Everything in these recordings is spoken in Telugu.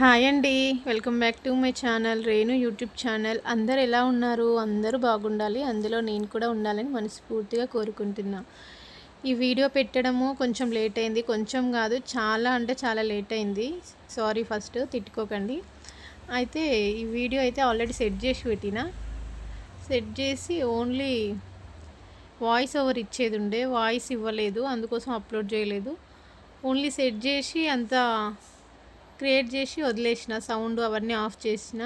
హాయ్ అండి. Welcome back to my channel Renu YouTube channel. అందరు ఎలా ఉన్నారు? అందరూ బాగుండాలి. అందులో నేను కూడా ఉండాలని మనస్ఫూర్తిగా కోరుకుంటున్నా. ఈ వీడియో పెట్టడము కొంచెం లేట్ అయింది. కొంచెం కాదు చాలా అంటే చాలా లేట్ అయింది. సారీ ఫస్ట్ తిట్టుకోకండి. అయితే ఈ వీడియో అయితే ఆల్రెడీ సెట్ చేసి పెట్టిన. సెట్ చేసి ఓన్లీ వాయిస్ ఓవర్ ఇచ్చేది ఉండే. వాయిస్ ఇవ్వలేదు. అందుకోసం అప్లోడ్ చేయలేదు. ఓన్లీ సెట్ చేసి అంతా క్రియేట్ చేసి వదిలేసిన సౌండ్ అవన్నీ ఆఫ్ చేసిన.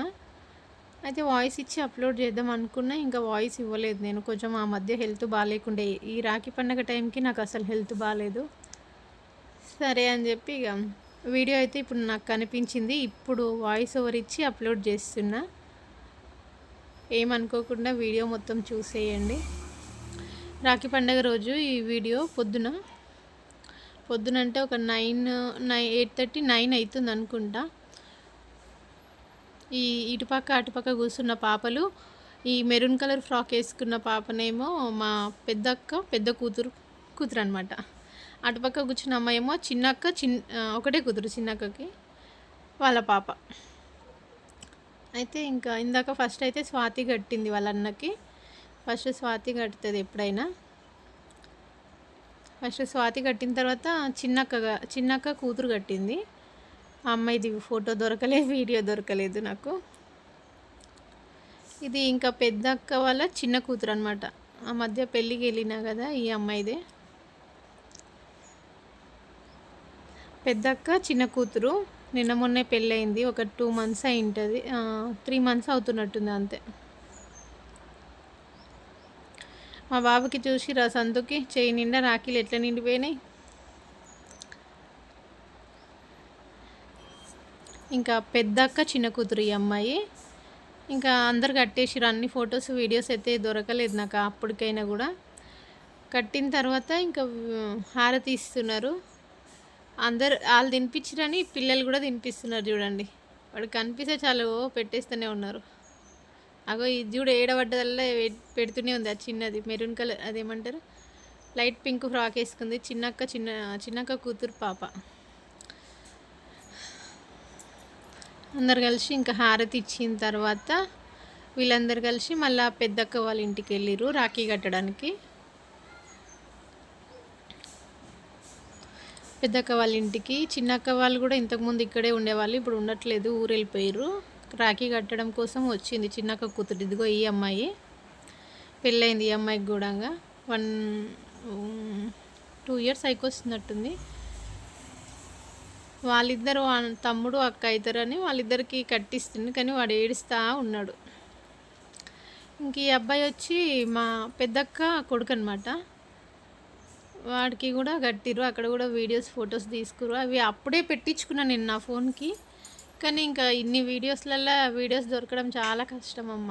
అయితే వాయిస్ ఇచ్చి అప్లోడ్ చేద్దాం అనుకున్నా ఇంకా వాయిస్ ఇవ్వలేదు నేను. కొంచెం ఆ మధ్య హెల్త్ బాగాలేకుండే. ఈ రాఖీ పండగ టైంకి నాకు అసలు హెల్త్ బాగాలేదు. సరే అని చెప్పి ఇక వీడియో అయితే ఇప్పుడు నాకు కనిపించింది. ఇప్పుడు వాయిస్ ఓవర్ ఇచ్చి అప్లోడ్ చేస్తున్నా. ఏమనుకోకుండా వీడియో మొత్తం చూసేయండి. రాఖీ పండగ రోజు ఈ వీడియో పొద్దున పొద్దున అంటే ఒక nine nine eight thirty nine అవుతుంది అనుకుంటా. ఈ ఇటుపక్క అటుపక్క కూర్చున్న పాపలు ఈ మెరూన్ కలర్ ఫ్రాక్ వేసుకున్న పాపనేమో మా పెద్దక్క పెద్ద కూతురు కూతురు అనమాట అటుపక్క కూర్చున్న అమ్మాయి ఏమో చిన్నక్క చిన్న ఒకటే కూతురు చిన్నక్కకి వాళ్ళ పాప. అయితే ఇంకా ఇందాక ఫస్ట్ అయితే స్వాతి కట్టింది వాళ్ళ అన్నకి. ఫస్ట్ స్వాతి కడుతుంది ఎప్పుడైనా. ఫస్ట్ స్వాతి కట్టిన తర్వాత చిన్నక్క చిన్నక్క కూతురు కట్టింది. ఆ అమ్మాయిది ఫోటో దొరకలేదు వీడియో దొరకలేదు నాకు. ఇది ఇంకా పెద్ద అక్క వాళ్ళ చిన్న కూతురు అనమాట ఆ మధ్య పెళ్ళికి వెళ్ళినా కదా ఈ అమ్మాయిదే. పెద్ద అక్క చిన్న కూతురు. నిన్న మొన్నే పెళ్ళయింది. ఒక టూ మంత్స్ అయి ఉంటుంది. త్రీ మంత్స్ అవుతున్నట్టుంది అంతే. మా బాబుకి చూసి రా సందుకి. చేయి నిండా రాఖీలు ఎట్లా నిండిపోయినాయి? ఇంకా పెద్దక్క చిన్న కూతురు ఈ అమ్మాయి. ఇంకా అందరు కట్టేసిరు అన్ని ఫొటోస్ వీడియోస్ అయితే దొరకలేదు నాకు అప్పటికైనా కూడా. కట్టిన తర్వాత ఇంకా హారతి ఇస్తున్నారు అందరు వాళ్ళు తినిపించిరని పిల్లలు కూడా తినిపిస్తున్నారు చూడండి. వాడు కనిపిస్తే చాలు పెట్టేస్తూనే ఉన్నారు. అగో ఇది చూడు ఏడబడ్డదల్లా పెడుతూనే ఉంది. అది చిన్నది. మెరూన్ కలర్ అదేమంటారు? లైట్ పింక్ ఫ్రాక్ వేసుకుంది. చిన్నక్క చిన్న చిన్నక్క కూతురు పాప. అందరు కలిసి ఇంకా హారతి ఇచ్చిన తర్వాత వీళ్ళందరూ కలిసి మళ్ళీ పెద్దక్క వాళ్ళ ఇంటికి వెళ్ళిర్రు రాఖీ కట్టడానికి. పెద్దక్క వాళ్ళ ఇంటికి చిన్నక్క వాళ్ళు కూడా ఇంతకుముందు ఇక్కడే ఉండేవాళ్ళు ఇప్పుడు ఉండట్లేదు ఊరు వెళ్ళిపోయారు రాఖీ కట్టడం కోసం వచ్చింది చిన్నక్క కూతురు. ఇదిగో ఈ అమ్మాయి. పెళ్ళైంది ఈ అమ్మాయికి కూడా వన్ టూ ఇయర్స్ అయికొస్తున్నట్టుంది వాళ్ళిద్దరు వా- తమ్ముడు అక్క అవుతారని వాళ్ళిద్దరికి కట్టిస్తుంది కానీ వాడు ఏడుస్తూ ఉన్నాడు. ఇంక ఈ అబ్బాయి వచ్చి మా పెద్దక్క కొడుకు అనమాట వాడికి కూడా కట్టిరు అక్కడ కూడా వీడియోస్ ఫొటోస్ తీసుకురు అవి అప్పుడే పెట్టించుకున్నాను నేను నా ఫోన్కి. కానీ ఇంకా ఇన్ని వీడియోస్లలో వీడియోస్ దొరకడం చాలా కష్టం అమ్మ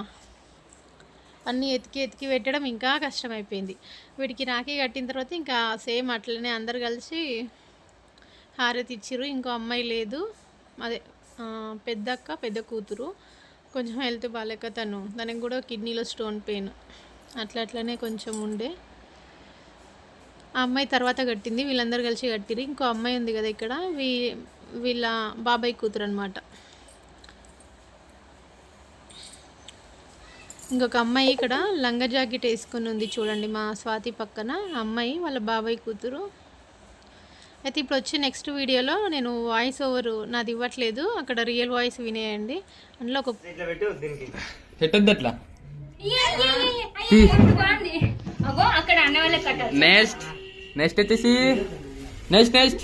అన్నీ ఎతికి ఎతికి పెట్టడం ఇంకా కష్టమైపోయింది. వీడికి రాఖీ కట్టిన తర్వాత ఇంకా సేమ్ అట్లనే అందరు కలిసి హారతి ఇచ్చిర్రు. ఇంకో అమ్మాయి లేదు. అదే పెద్దక్క పెద్ద కూతురు. కొంచెం హెల్త్ బాగాలేక తను. తనకి కూడా కిడ్నీలో స్టోన్ పెయిన్. అట్లా అట్లనే కొంచెం ఉండే. ఆ అమ్మాయి తర్వాత కట్టింది. వీళ్ళందరూ కలిసి కట్టిరు ఇంకో అమ్మాయి ఉంది కదా ఇక్కడ. వీ వీళ్ళ బాబాయ్ కూతురు అనమాట ఇంకొక అమ్మాయి ఇక్కడ లంగా జాకెట్ వేసుకుని ఉంది చూడండి మా స్వాతి పక్కన. అమ్మాయి వాళ్ళ బాబాయ్ కూతురు. అయితే ఇప్పుడు వచ్చే నెక్స్ట్ వీడియోలో నేను వాయిస్ ఓవర్ నాది ఇవ్వట్లేదు. అక్కడ రియల్ వాయిస్ వినేయండి. అందులో ఒక నెక్స్ట్ నెక్స్ట్ వచ్చేసి next next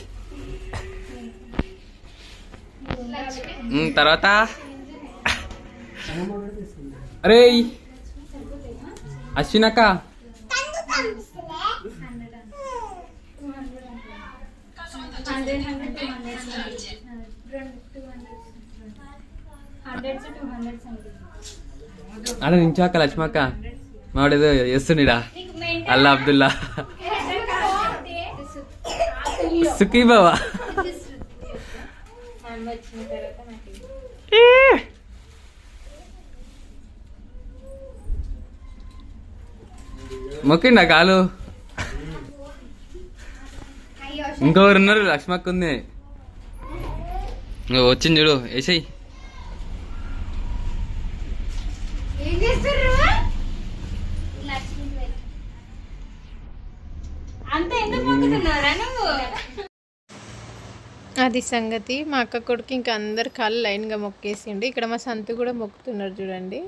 two hundred something అలా నించాక లక్ష్మక్క మావాడేదో చేస్తుండీడా? అల్లా అబ్దుల్లా. సుఖీ బావా వచ్చిన తర్వాత నాకు ఇది. మొక్కిండా కాలు? ఇంకొకరు ఉన్నారు లక్ష్మక్క ఉంది ఇంకో వచ్చింది చూడు వేసేయి నువ్వు? అది సంగతి. మా అక్క కొడుకు ఇంకా అందరు కాళ్ళు లైన్గా మొక్కేసిండు. ఇక్కడ మా సంతు కూడా మొక్కుతున్నారు చూడండి.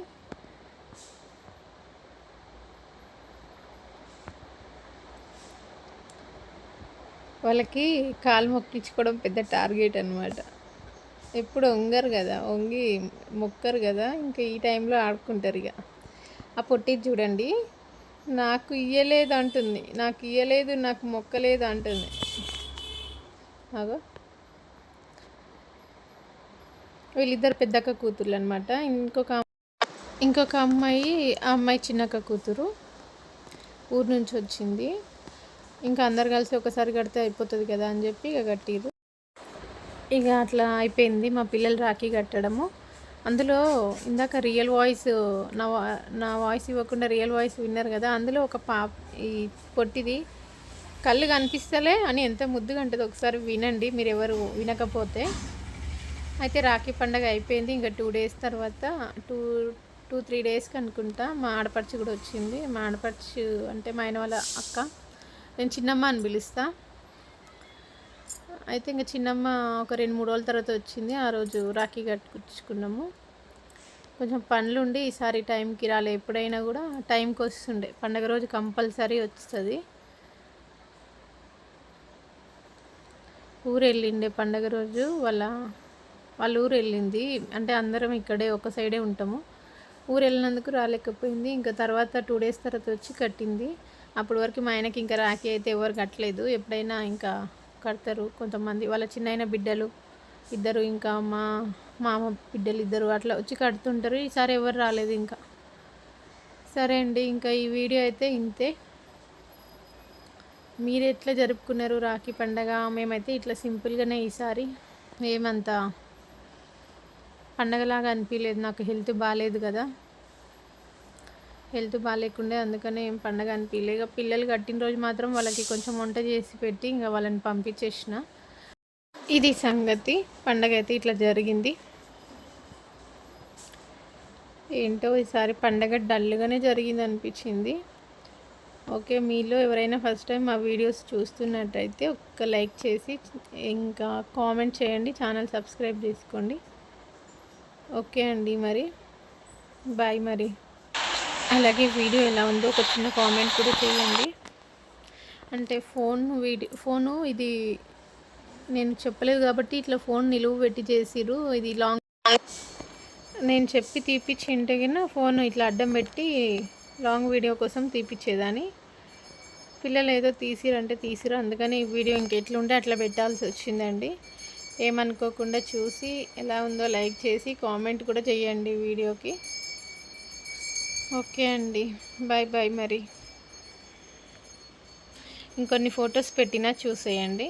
వాళ్ళకి కాలు మొక్కించుకోవడం పెద్ద టార్గెట్ అనమాట ఎప్పుడు వంగరు కదా వంగి మొక్కరు కదా ఇంకా ఈ టైంలో ఆడుకుంటారు ఇక ఆ పొట్టి చూడండి నాకు ఇయ్యలేదు అంటుంది నాకు ఇయ్యలేదు నాకు మొక్కలేదు అంటుంది. అగో. వీళ్ళిద్దరు పెద్దక్క కూతుర్లు అనమాట ఇంకొక ఇంకొక అమ్మాయి ఆ అమ్మాయి చిన్నక్క కూతురు. ఊరు నుంచి వచ్చింది. ఇంకా అందరు కలిసి ఒకసారి కడితే అయిపోతుంది కదా అని చెప్పి ఇక కట్టిరు ఇక అట్లా అయిపోయింది మా పిల్లలు రాఖీ కట్టడము. అందులో ఇందాక రియల్ వాయిస్ నా నా వాయిస్ ఇవ్వకుండా రియల్ వాయిస్ విన్నారు కదా అందులో ఒక పా ఈ పొట్టిది కళ్ళు కనిపిస్తలే అని ఎంత ముద్దుగా ఉంటుంది ఒకసారి వినండి మీరు ఎవరు వినకపోతే. అయితే రాఖీ పండగ అయిపోయింది ఇంకా టూ డేస్ తర్వాత టూ టూ త్రీ డేస్కి అనుకుంటా మా ఆడపడుచు కూడా వచ్చింది. మా ఆడపడుచు అంటే మా ఆయన వాళ్ళ అక్క. నేను చిన్నమ్మ అని పిలుస్తా. అయితే ఇంకా చిన్నమ్మ ఒక రెండు మూడు రోజుల తర్వాత వచ్చింది. ఆ రోజు రాఖీ కట్టుకున్నాము కొంచెం పనులు ఉండి ఈసారి టైంకి రాలే. ఎప్పుడైనా కూడా టైంకి వస్తుండే. పండగ రోజు కంపల్సరీ వస్తుంది. ఊరు వెళ్ళిండే పండగ రోజు వాళ్ళ వాళ్ళ ఊరు వెళ్ళింది. అంటే అందరం ఇక్కడే ఒక సైడే ఉంటాము. ఊరు వెళ్ళినందుకు రాలేకపోయింది. ఇంకా తర్వాత టూ డేస్ తర్వాత వచ్చి కట్టింది. అప్పటి వరకు మా ఆయనకి ఇంకా రాఖీ అయితే ఎవరు కట్టలేదు. ఎప్పుడైనా ఇంకా కడతారు. కొంతమంది వాళ్ళ చిన్న బిడ్డలు ఇద్దరు ఇంకా మా మామ బిడ్డలు ఇద్దరు అట్లా వచ్చి కడుతుంటారు. ఈసారి ఎవరు రాలేదు ఇంకా. సరే అండి ఇంకా ఈ వీడియో అయితే ఇంతే. మీరు ఎట్లా జరుపుకున్నారు రాఖీ పండగ? మేమైతే ఇట్లా సింపుల్గానే ఈసారి ఏమంతా పండగలాగా అనిపించలేదు నాకు హెల్త్ బాగాలేదు కదా. హెల్త్ బాగాలేకుండే అందుకనే ఏం పండగ అనిపించలే ఇక పిల్లలు కట్టిన రోజు మాత్రం వాళ్ళకి కొంచెం వంట చేసి పెట్టి ఇంకా వాళ్ళని పంపించేసిన. ఇది సంగతి. పండగ అయితే ఇట్లా జరిగింది. ఏంటో ఈసారి పండగ డల్గానే జరిగింది అనిపించింది. ఓకే మీలో ఎవరైనా ఫస్ట్ టైం మా వీడియోస్ చూస్తున్నట్టయితే ఒక్క లైక్ చేసి ఇంకా కామెంట్ చేయండి ఛానల్ సబ్స్క్రైబ్ చేసుకోండి. ఓకే అండి మరి. బాయ్ మరి. అలాగే వీడియో ఎలా ఉందో ఒక చిన్న కామెంట్ కూడా చేయండి. అంటే ఫోన్ వీడియో ఫోను ఇది నేను చెప్పలేదు కాబట్టి ఇట్లా ఫోన్ నిలువు పెట్టి చేసిరు ఇది లాంగ్ నేను చెప్పి తీపిచ్చింటే కన్నా ఫోన్ ఇట్లా అడ్డం పెట్టి లాంగ్ వీడియో కోసం తీపిచ్చేదాన్ని. పిల్లలు ఏదో తీసిరంటే తీసిరు అందుకని ఈ వీడియో ఇంకెట్లుంటే అట్లా పెట్టాల్సి వచ్చిందండి. ఏమనుకోకుండా చూసి ఎలా ఉందో లైక్ చేసి కామెంట్ కూడా చేయండి వీడియోకి. ఓకే అండి. బాయ్ బాయ్ మరి. ఇంకొన్ని ఫొటోస్ పెట్టినా చూసేయండి.